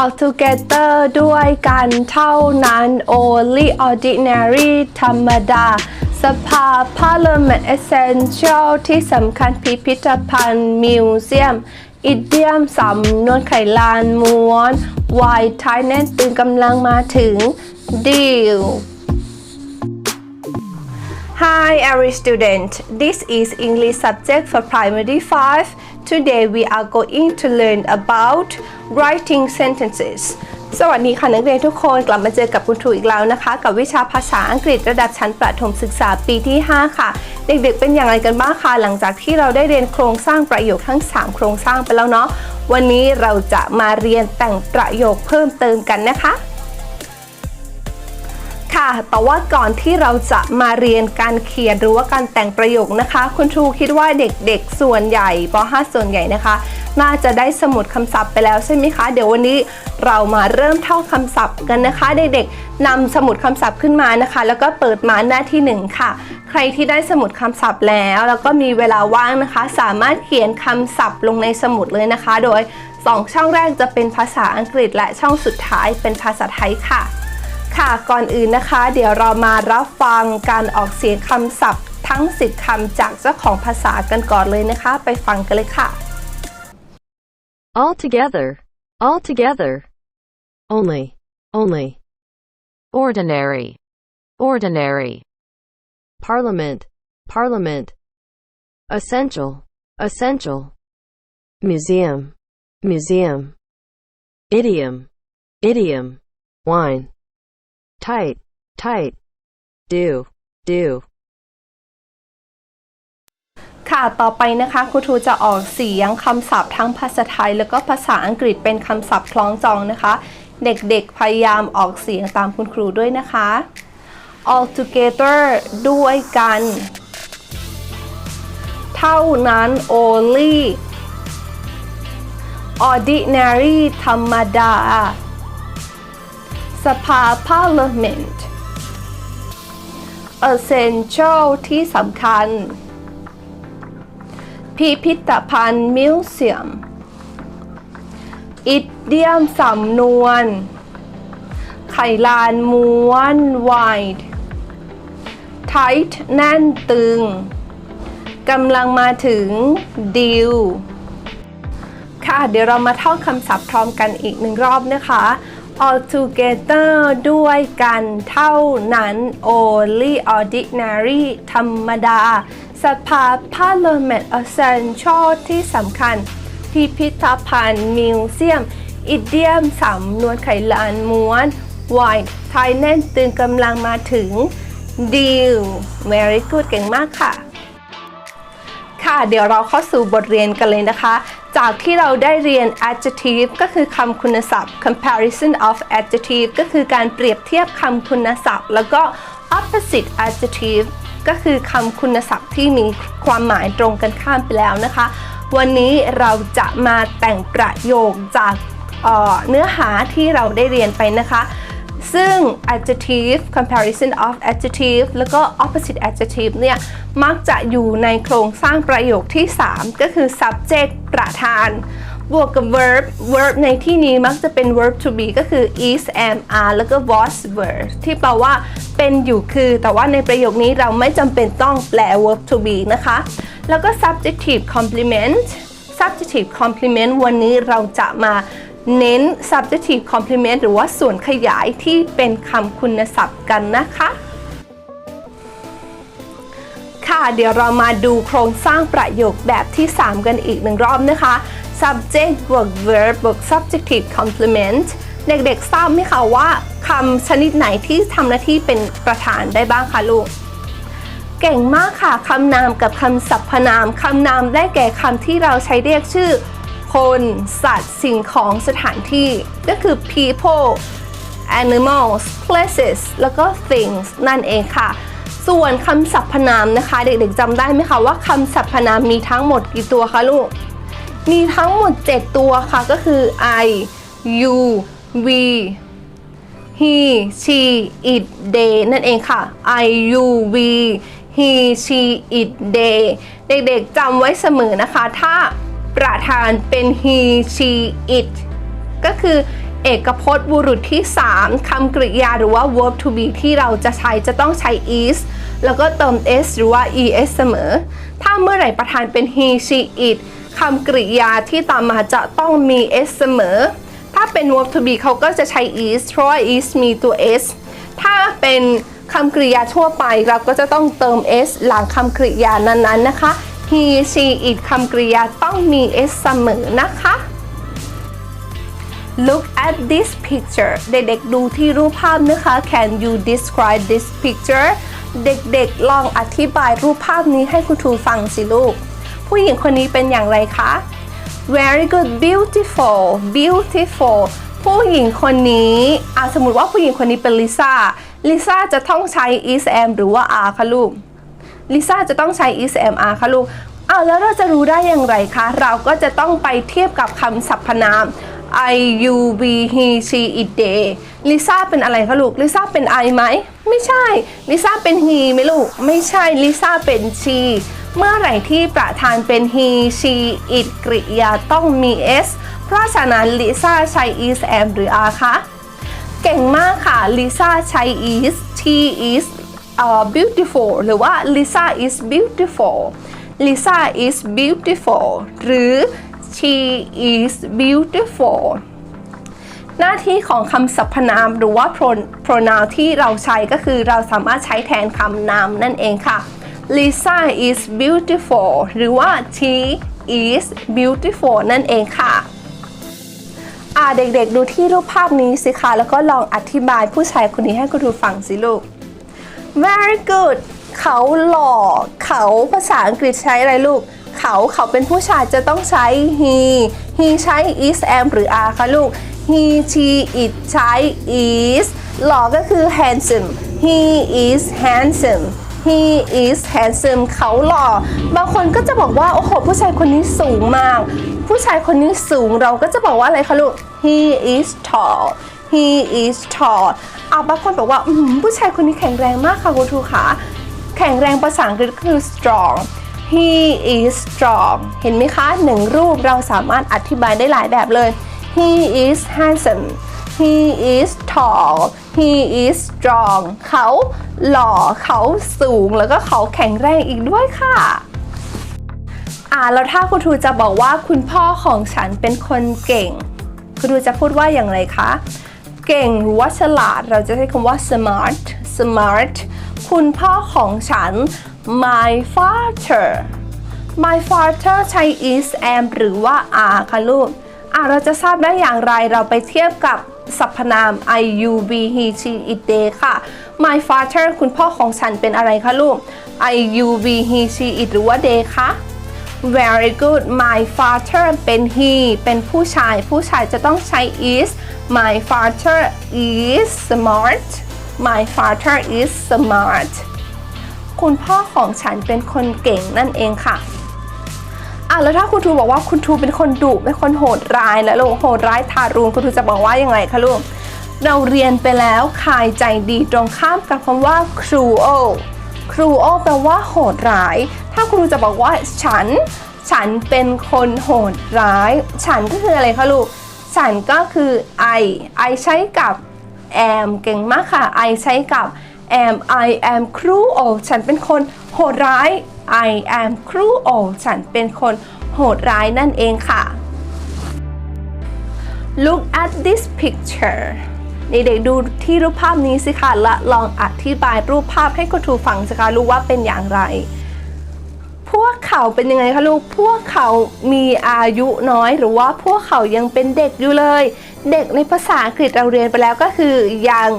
all together ด้วยกันเท่านั้น only ordinary ธรรมดา สภา parliament essential ที่สำคัญพิพิธภัณฑ์มิวเซียมอิเดียมสำนวนไขลานม้วน white ไทยแน่นตื่นกำลังมาถึง deal Hi every student, this is English subject for primary 5. Today we are going to learn about writing sentences. สวัสดีค่ะนักเรียนทุกคนกลับมาเจอกับคุณครูอีกแล้วนะคะ กับวิชาภาษาอังกฤษระดับชั้นประถมศึกษาปีที่ 5 ค่ะ เด็กๆเป็นอย่างไรกันบ้างคะหลังจากที่เราได้เรียนโครงสร้างประโยคทั้ง 3 โครงสร้างไปแล้วเนาะวันนี้เราจะมาเรียนแต่งประโยคเพิ่มเติมกันนะคะ ค่ะ แต่ว่าก่อนที่เราจะมาเรียนการเขียนหรือว่าการแต่งประโยคนะคะ คุณครูคิดว่าเด็กๆส่วนใหญ่ป .5 ส่วนใหญ่นะคะ น่าจะได้สมุดคำศัพท์ไปแล้วใช่ไหมคะ เดี๋ยววันนี้เรามาเริ่มท่องคำศัพท์กันนะคะ เด็กๆนำสมุดคำศัพท์ขึ้นมานะคะ แล้วก็เปิดมาหน้าที่หนึ่งค่ะ ใครที่ได้สมุดคำศัพท์แล้ว แล้วก็มีเวลาว่างนะคะ สามารถเขียนคำศัพท์ลงในสมุดเลยนะคะ โดยสองช่องแรกจะเป็นภาษาอังกฤษและช่องสุดท้ายเป็นภาษาไทยค่ะ ค่ะก่อนอื่นนะคะ เดี๋ยวเรามารับฟังการออกเสียงคำศัพท์ ทั้ง 10คำจากเจ้าของภาษากันก่อนเลยนะคะ ไปฟังกันเลยค่ะ All together, all together. Only, only. Ordinary, ordinary. Parliament, parliament. Essential, essential. Museum, museum. Idiom, idiom. Wine. Tight, tight. Do, do. ค่ะ ต่อไปนะคะครูทูจะออกเสียงคำศัพท์ทั้งภาษาไทย แล้วก็ภาษาอังกฤษเป็นคำศัพท์คล้องจองนะคะ เด็กๆ พยายามออกเสียงตามคุณครูด้วยนะคะ all together ด้วยกัน เท่านั้น only ordinary ธรรมดา สภา parliament essential ที่สำคัญ พิพิธภัณฑ์มิวเซียมอิดเดียมสำนวน ไขลานม้วน wide tight แน่นตึงกำลังมาถึง deal ค่ะ เดี๋ยวเรามาท่องคำศัพท์พร้อมกันอีกหนึ่งรอบนะคะ all together ด้วยกันเท่านั้น only ordinary ธรรมดา สภา parliament essential ที่สำคัญ พิพิธภัณฑ์มิวเซียม อิเดียมสำนวนไขลานม้วน white ไทยแน่นตึงกำลังมาถึง deal very good เก่งมากค่ะ ค่ะ เดี๋ยวเราเข้าสู่บทเรียนกันเลยนะคะ จากที่เราได้เรียน adjective ก็คือคำคุณศัพท์ comparison of adjective ก็คือการเปรียบเทียบคำคุณศัพท์ แล้วก็ opposite adjective ก็คือคำคุณศัพท์ที่มีความหมายตรงกันข้ามไปแล้วนะคะ วันนี้เราจะมาแต่งประโยคจากเออเนื้อหาที่เราได้เรียนไปนะคะ ซึ่ง adjective comparison of adjective แล้วก็ opposite adjective เนี่ย มักจะอยู่ในโครงสร้างประโยคที่ 3 ก็คือ subject ประธาน บวกกับ verb verb ในที่นี้มักจะเป็น verb to be ก็คือ is am are แล้วก็ was were ที่แปลว่าเป็นอยู่คือ แต่ว่าในประโยคนี้เราไม่จำเป็นต้องแปล verb to be นะคะ แล้วก็ subjective complement subjective complement วันนี้เราจะมา เน้น subjective complement หรือว่าส่วนขยายที่เป็นคำคุณศัพท์กันนะคะ ค่ะเดี๋ยวเรามาดูโครงสร้างประโยคแบบที่ 3 กันอีกหนึ่งรอบนะคะ subject บวก verb บวก subjective complement เด็กๆทราบไหมคะว่าคำชนิดไหนที่ทำหน้าที่เป็นประธานได้บ้างคะลูก เก่งมากค่ะคำนามกับคำสรรพนามคำนามได้แก่คำที่เราใช้เรียกชื่อ คนสัตว์สิ่งของสถานที่ ก็คือ people animals places แล้วก็ things นั่นเองค่ะ ส่วนคำสรรพนามนะคะ เด็กๆจำได้ไหมคะว่าคำสรรพนามมีทั้งหมดกี่ตัวคะลูก มีทั้งหมด 7 ตัวค่ะก็คือ I you we he she it they นั่นเองค่ะ I you we he she it they เด็กๆจำไว้เสมอนะคะถ้า ประธานเป็น he she it ก็คือเอกพจน์บุรุษที่ 3 คำกริยาหรือว่า verb to be ที่เราจะใช้จะต้องใช้ is แล้วก็เติม s หรือว่า es เสมอ ถ้าเมื่อไหร่ประธานเป็น he she it คำกริยาที่ตามมาจะต้องมี s เสมอ ถ้าเป็น verb to be เขาก็จะใช้ is เพราะว่า is มีตัว s ถ้าเป็นคำกริยาทั่วไปเราก็จะต้องเติม s หลังคำกริยานั้นๆนะคะ he she it คำกริยาต้องมี s เสมอนะคะ Look at this picture เด็กๆดูที่รูปภาพนะคะ Can you describe this picture เด็กๆลองอธิบายรูปภาพนี้ให้คุณครูฟังสิลูก ผู้หญิงคนนี้เป็นอย่างไรคะ Very good beautiful beautiful ผู้หญิงคนนี้อะสมมติว่าผู้หญิงคนนี้เป็นลิซ่า ลิซ่าจะต้องใช้ is am หรือว่า are คะลูก ลิซ่าจะต้องใช้ is am are ค่ะลูกอ้าวแล้วเราจะรู้ได้อย่างไรคะ เราก็จะต้องไปเทียบกับคำสรรพนาม I you we he she it they ลิซ่าเป็นอะไรคะลูก ลิซ่าเป็น I ไหม ไม่ใช่ ลิซ่าเป็น he ไหมลูก ไม่ใช่ ลิซ่าเป็น she เมื่อไหร่ที่ประธานเป็น he she it กริยาต้องมี s เพราะฉะนั้นลิซ่าใช้ is am หรือ are คะ เก่งมากค่ะ ลิซ่าใช้ is she is beautiful หรือว่า Lisa is beautiful Lisa is beautiful หรือ she is beautiful หน้าที่ของคำสรรพนามหรือว่า pronoun ที่เราใช้ก็คือเราสามารถใช้แทนคำนามนั่นเองค่ะ Lisa is beautiful หรือว่า she is beautiful นั่นเองค่ะอ่าเด็กๆดูที่รูปภาพนี้สิคะแล้วก็ลองอธิบายผู้ชายคนนี้ให้คุณครูฟังสิลูก very good เขาหล่อ เขาภาษาอังกฤษใช้อะไรลูก เขาเขาเป็นผู้ชายจะต้องใช้ he he ใช้ is am หรือ are คะลูก he she it ใช้ is หล่อก็คือ handsome he is handsome he is handsome เขาหล่อ บางคนก็จะบอกว่า โอ้โห ผู้ชายคนนี้สูงมาก ผู้ชายคนนี้สูงเราก็จะบอกว่าอะไรคะลูก he is tall he is tall อะบางคนบอกว่าผู้ชายคนนี้แข็งแรงมากค่ะคุณครูขาแข็งแรงภาษาอังกฤษคือ strong he is strong เห็นไหมคะหนึ่งรูปเราสามารถอธิบายได้หลายแบบเลย he is handsome he is tall he is strong เขาหล่อเขาสูงแล้วก็เขาแข็งแรงอีกด้วยค่ะอ่าแล้วถ้าคุณครูจะบอกว่าคุณพ่อของฉันเป็นคนเก่ง คุณครูจะพูดว่าอย่างไรคะ เก่งหรือว่าฉลาด เราจะใช้คำว่า smart smart คุณพ่อของฉัน my father my father ใช้ is am หรือว่า are ค่ะลูกอะเราจะทราบได้อย่างไรเราไปเทียบกับสรรพนาม I you we he she it they ค่ะ my father คุณพ่อของฉันเป็นอะไรคะลูก I you we he she it หรือว่า they คะ very good my father เป็น he เป็นผู้ชาย ผู้ชายจะต้องใช้ is my father is smart my father is smart คุณพ่อของฉันเป็นคนเก่งนั่นเองค่ะอะแล้วถ้าคุณครูบอกว่าคุณครูเป็นคนดุเป็นคนโหดร้ายแล้วลูกโหดร้ายทารุณคุณครูจะบอกว่ายังไงคะลูกเราเรียนไปแล้วคายใจดีตรงข้ามกับคำว่า cruel cruel แปลว่าโหดร้าย ถ้าครูจะบอกว่าฉัน ฉันเป็นคนโหดร้าย ฉันก็คืออะไรคะลูก ฉันก็คือ I I ใช้กับ am เก่งมากค่ะ I ใช้กับ am I am cruel ฉันเป็นคนโหดร้าย I am cruel ฉันเป็นคนโหดร้ายนั่นเองค่ะ Look at this picture เด็กๆดูที่รูปภาพนี้สิคะและลองอธิบายรูปภาพให้คุณครูฟังสิคะรู้ว่าเป็นอย่างไร พวกเขาเป็นยังไงคะลูก พวกเขามีอายุน้อยหรือว่าพวกเขายังเป็นเด็กอยู่เลย เด็กในภาษาอังกฤษเราเรียนไปแล้วก็คือ young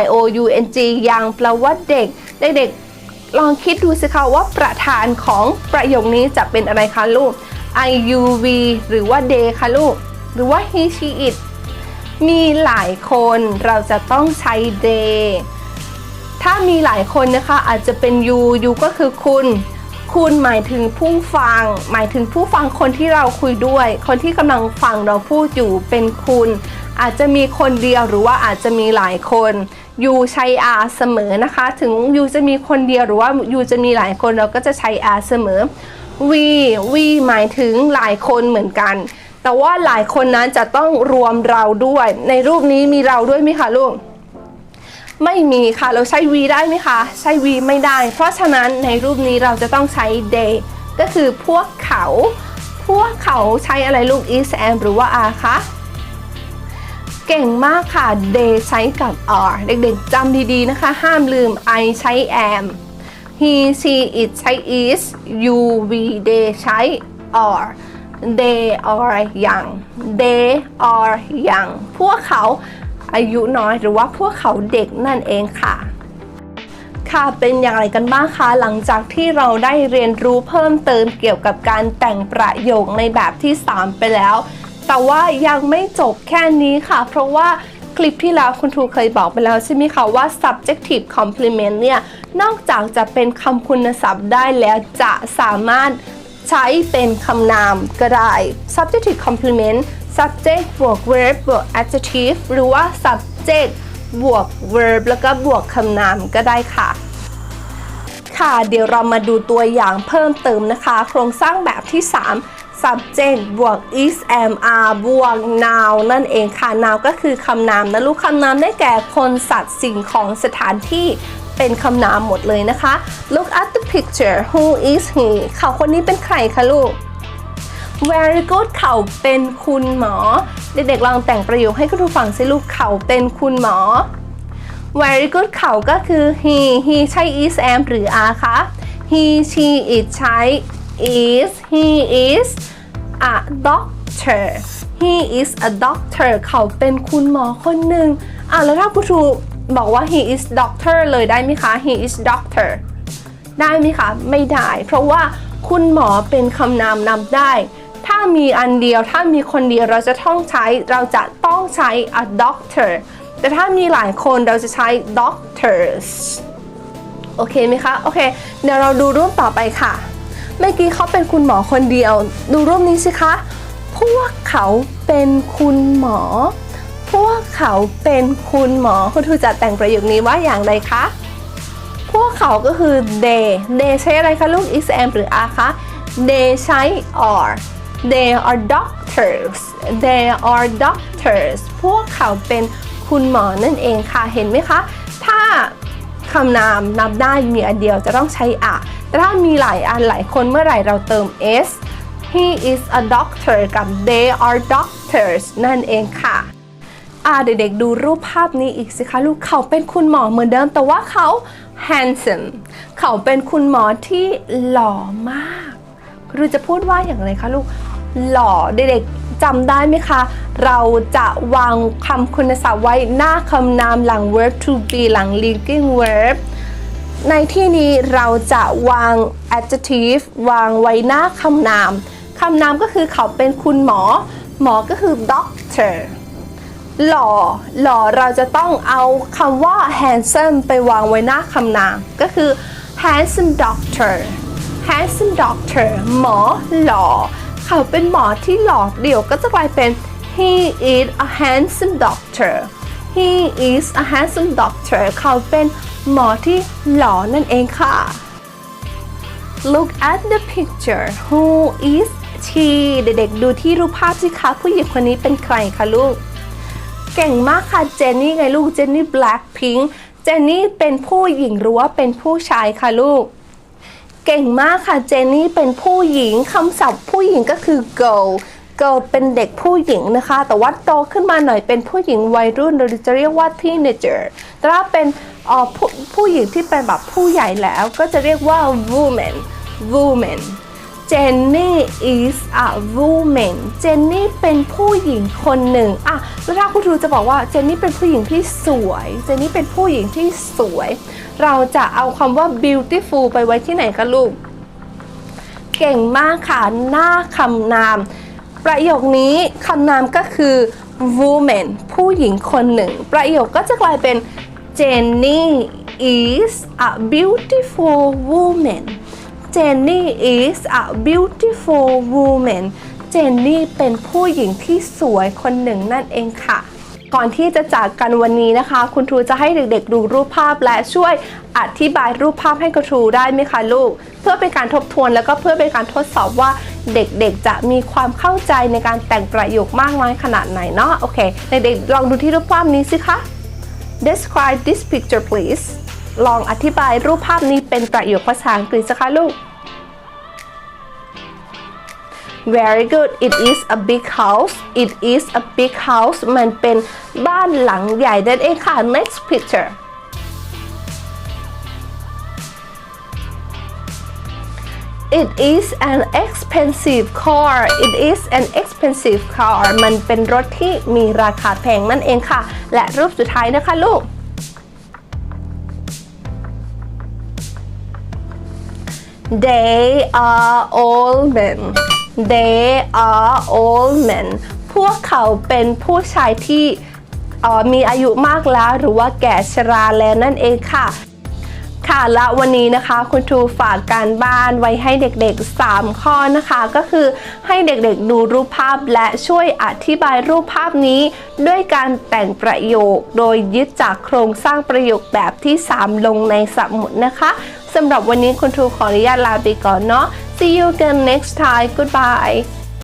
y o u n g young แปลว่าเด็ก เด็กๆลองคิดดูสิคะว่าประธานของประโยคนี้จะเป็นอะไรคะลูก I U V หรือว่า they คะลูก หรือว่า he she it มีหลายคนเราจะต้องใช้ they ถ้ามีหลายคนนะคะอาจจะเป็น you you ก็คือคุณ คุณหมายถึงผู้ฟัง หมายถึงผู้ฟังคนที่เราคุยด้วย คนที่กำลังฟังเราพูดอยู่เป็นคุณ อาจจะมีคนเดียวหรือว่าอาจจะมีหลายคน you ใช้ are เสมอนะคะ ถึง you จะมีคนเดียวหรือว่า you จะมีหลายคนเราก็จะใช้ are เสมอ we we หมายถึงหลายคนเหมือนกัน แต่ว่าหลายคนนั้นจะต้องรวมเราด้วย ในรูปนี้มีเราด้วยไหมคะลูก ไม่มีค่ะ เราใช้ we ได้ไหมคะ ใช้ we ไม่ได้ เพราะฉะนั้นในรูปนี้เราจะต้องใช้ they ก็คือพวกเขา พวกเขาใช้อะไรลูก is am หรือว่า are คะเก่งมากค่ะ they ใช้กับ are เด็กๆจำดีๆนะคะ ห้ามลืม I ใช้ am he she it ใช้ is you we they ใช้ are they are young they are young พวกเขาอายุน้อยหรือว่าพวกเขาเด็กนั่นเองค่ะ ค่ะเป็นอย่างไรกันบ้างคะหลังจากที่เราได้เรียนรู้เพิ่มเติมเกี่ยวกับการแต่งประโยคในแบบที่ 3 ไปแล้ว แต่ว่ายังไม่จบแค่นี้ค่ะ เพราะว่าคลิปที่แล้วคุณครูเคยบอกไปแล้วใช่ไหมคะว่า subjective complement เนี่ยนอกจากจะเป็นคำคุณศัพท์ได้แล้วจะสามารถ ใช้เป็นคำนามก็ได้ subjective complement subject บวก verb บวก adjective หรือว่า subject บวก verb แล้วก็บวกคำนามก็ได้ค่ะ ค่ะ เดี๋ยวเรามาดูตัวอย่างเพิ่มเติมนะคะ โครงสร้างแบบที่ 3 subject บวก is am are บวก noun นั่นเองค่ะ noun ก็คือคำนามนะลูกคำนามได้แก่คนสัตว์สิ่งของสถานที่ เป็นคำนามหมดเลยนะคะ look at the picture who is he เขาคนนี้เป็นใครคะลูก very good เขาเป็นคุณหมอ เด็กๆลองแต่งประโยคให้คุณครูฟังสิลูกเขาเป็นคุณหมอ very good เขาก็คือ he he ใช้ is am หรือ are คะ he she it ใช้ is he is a doctor he is a doctor เขาเป็นคุณหมอคนหนึ่งอะแล้วถ้าคุณครู บอกว่า he is doctor เลยได้ไหมคะ he is doctor ได้ไหมคะ ไม่ได้ เพราะว่าคุณหมอเป็นคำนามนำได้ ถ้ามีอันเดียว ถ้ามีคนเดียวเราจะต้องใช้ เราจะต้องใช้ a doctor แต่ถ้ามีหลายคนเราจะใช้ doctors โอเคไหมคะ โอเค เดี๋ยวเราดูรูปต่อไปค่ะ เมื่อกี้เขาเป็นคุณหมอคนเดียว ดูรูปนี้สิคะ พวกเขาเป็นคุณหมอ วกเขาเป็นคุณหมอคุณครูจะแต่งประโยคนี้ว่าอย่างไรคะ พวกเขาก็คือ they they ใช้อะไรคะลูก is am หรือ are คะ they ใช้ are they are doctors they are doctors พวกเขาเป็นคุณหมอนั่นเองค่ะ เห็นไหมคะ ถ้าคำนามนับได้มีอันเดียวจะต้องใช้ are แต่ถ้ามีหลายอันหลายคนเมื่อไหร่เราเติม s he is a doctor กับ they are doctors นั่นเองค่ะ อ่าเด็กๆดูรูปภาพนี้อีกสิคะลูกเขาเป็นคุณหมอเหมือนเดิมแต่ว่าเขา handsome เขาเป็นคุณหมอที่หล่อมากครูจะพูดว่าอย่างไรคะลูกหล่อเด็กๆจำได้ไหมคะ เราจะวางคำคุณศัพท์ไว้หน้าคำนามหลัง verb to be หลัง linking verb ในที่นี้เราจะวาง adjective วางไว้หน้าคำนาม คำนามก็คือเขาเป็นคุณหมอ หมอก็คือ doctor หล่อหล่อเราจะต้องเอาคำว่า handsome ไปวางไว้หน้าคำนาม ก็คือ handsome doctor handsome doctor หมอหล่อ เขาเป็นหมอที่หล่อเดี๋ยวก็จะกลายเป็น he is a handsome doctor he is a handsome doctor เขาเป็นหมอที่หล่อนั่นเองค่ะ Look at the picture who is she เด็กๆดูที่รูปภาพสิคะผู้หญิงคนนี้เป็นใครคะลูก เก่งมากค่ะเจนนี่ไงลูกเจนนี่แบล็คพิงค์เจนนี่เป็นผู้หญิงหรือว่าเป็นผู้ชายคะลูก เก่งมากค่ะเจนนี่เป็นผู้หญิงคำศัพท์ผู้หญิงก็คือ girl girl เป็นเด็กผู้หญิงนะคะ แต่ว่าโตขึ้นมาหน่อยเป็นผู้หญิงวัยรุ่นเราจะเรียกว่า teenager แต่ถ้าเป็นออผู้ผู้หญิงที่เป็นแบบผู้ใหญ่แล้วก็จะเรียกว่า woman woman เจนนี่ is a woman เจนนี่เป็นผู้หญิงคนหนึ่งอะแล้วถ้าคุณครูจะบอกว่าเจนนี่เป็นผู้หญิงที่สวยเจนนี่เป็นผู้หญิงที่สวย เราจะเอาคำว่า beautiful ไปไว้ที่ไหนคะลูก เก่งมากค่ะ หน้าคำนาม ประโยคนี้คำนามก็คือ woman ผู้หญิงคนหนึ่ง ประโยคก็จะกลายเป็น Jenny is a beautiful woman Jenny is a beautiful woman เจนนี่เป็นผู้หญิงที่สวยคนหนึ่งนั่นเองค่ะ ก่อนที่จะจากกันวันนี้นะคะ คุณครูจะให้เด็กๆดูรูปภาพและช่วยอธิบายรูปภาพให้คุณครูได้ไหมคะลูก เพื่อเป็นการทบทวนแล้วก็เพื่อเป็นการทดสอบว่าเด็กๆ จะมีความเข้าใจในการแต่งประโยคมากน้อยขนาดไหนเนาะโอเคเด็กๆลองดูที่รูปภาพนี้สิคะ describe this picture please ลองอธิบายรูปภาพนี้เป็นประโยคภาษาอังกฤษสิคะลูก Very good it is a big house it is a big house มันเป็นบ้านหลังใหญ่นั่นเองค่ะ next picture It is an expensive car it is an expensive car มันเป็นรถที่มีราคาแพงนั่นเองค่ะ และรูปสุดท้ายนะคะลูก They are all men They are all men พวกเขาเป็นผู้ชายที่อ่อมีอายุมากแล้วหรือว่าแก่ชราแล้วนั่นเองค่ะ ค่ะและวันนี้นะคะคุณครูฝากการบ้านไว้ให้เด็กๆ 3 ข้อนะคะ ก็คือให้เด็กๆดูรูปภาพและช่วยอธิบายรูปภาพนี้ ด้วยการแต่งประโยคโดยยึดจากโครงสร้างประโยคแบบที่ 3 ลงในสมุดนะคะ สำหรับวันนี้คุณครูขออนุญาตลาไปก่อนเนาะ See you again next time goodbye